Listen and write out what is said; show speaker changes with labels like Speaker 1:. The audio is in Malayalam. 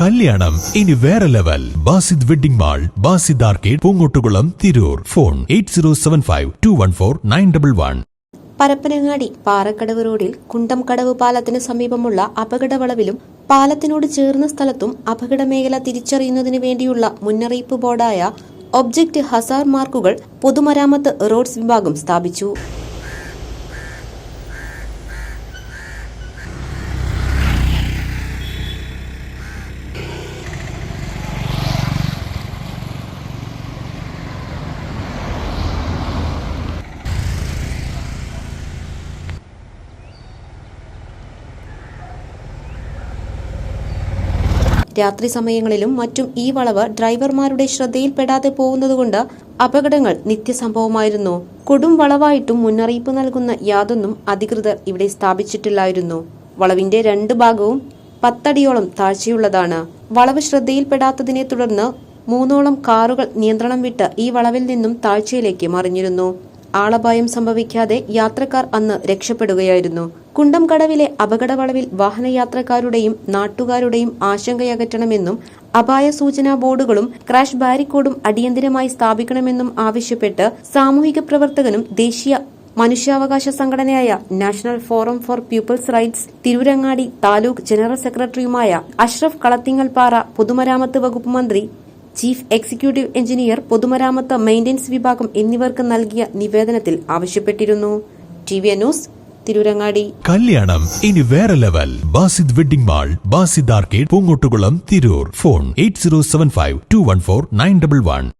Speaker 1: കല്യാണം. ഇനി വേറെ level. Basid wedding mall Basid arcade Poongottukulam Tirur. Phone eight zero seven five two one four nine double one.
Speaker 2: Parappanangadi Parakkadavu റോഡിൽ കുണ്ടം കടവ് പാലത്തിന് സമീപമുള്ള അപകടവളവിലും പാലത്തിനോട് ചേർന്ന സ്ഥലത്തും അപകട മേഖല തിരിച്ചറിയുന്നതിന് വേണ്ടിയുള്ള മുന്നറിയിപ്പ് ബോർഡായ ഒബ്ജക്റ്റ് ഹസാർ മാർക്കുകൾ പൊതുമരാമത്ത് റോഡ്സ് വിഭാഗം സ്ഥാപിച്ചു. രാത്രി സമയങ്ങളിലും മറ്റും ഈ വളവ് ഡ്രൈവർമാരുടെ ശ്രദ്ധയിൽപ്പെടാതെ പോകുന്നതുകൊണ്ട് അപകടങ്ങൾ നിത്യസംഭവമായിരുന്നു. കൊടും വളവായിട്ടും മുന്നറിയിപ്പ് നൽകുന്ന യാതൊന്നും അധികൃതർ ഇവിടെ സ്ഥാപിച്ചിട്ടില്ലായിരുന്നു. വളവിന്റെ രണ്ട് ഭാഗവും പത്തടിയോളം താഴ്ചയുള്ളതാണ്. വളവ് ശ്രദ്ധയിൽപ്പെടാത്തതിനെ തുടർന്ന് മൂന്നോളം കാറുകൾ നിയന്ത്രണം വിട്ട് ഈ വളവിൽ നിന്നും താഴ്ചയിലേക്ക് മറിഞ്ഞിരുന്നു. ആളപായം സംഭവിക്കാതെ യാത്രക്കാർ അന്ന് രക്ഷപ്പെടുകയായിരുന്നു. കുണ്ടംകടവിലെ അപകടവളവിൽ വാഹനയാത്രക്കാരുടെയും നാട്ടുകാരുടെയും ആശങ്കയകറ്റണമെന്നും അപായ സൂചനാ ബോർഡുകളും ക്രാഷ് ബാരിക്കോഡും അടിയന്തിരമായി സ്ഥാപിക്കണമെന്നും ആവശ്യപ്പെട്ട് സാമൂഹിക പ്രവർത്തകനും ദേശീയ മനുഷ്യാവകാശ സംഘടനയായ national forum for people's rights Tirurangadi taluk general സെക്രട്ടറിയുമായ അഷ്റഫ് കളത്തിങ്ങൽപ്പാറ പൊതുമരാമത്ത് വകുപ്പ് മന്ത്രി ചീഫ് എക്സിക്യൂട്ടീവ് എഞ്ചിനീയർ പൊതുമരാമത്ത് മെയിന്റനൻസ് വിഭാഗം എന്നിവർക്ക് നൽകിയ നിവേദനത്തിൽ ആവശ്യപ്പെട്ടിരുന്നു. T V news Tirurangadi.
Speaker 1: കല്യാണം ഇനി വേറെ level. Basid wedding mall Basid arcade Poongottukulam Tirur. Phone eight zero seven five two one four nine double one.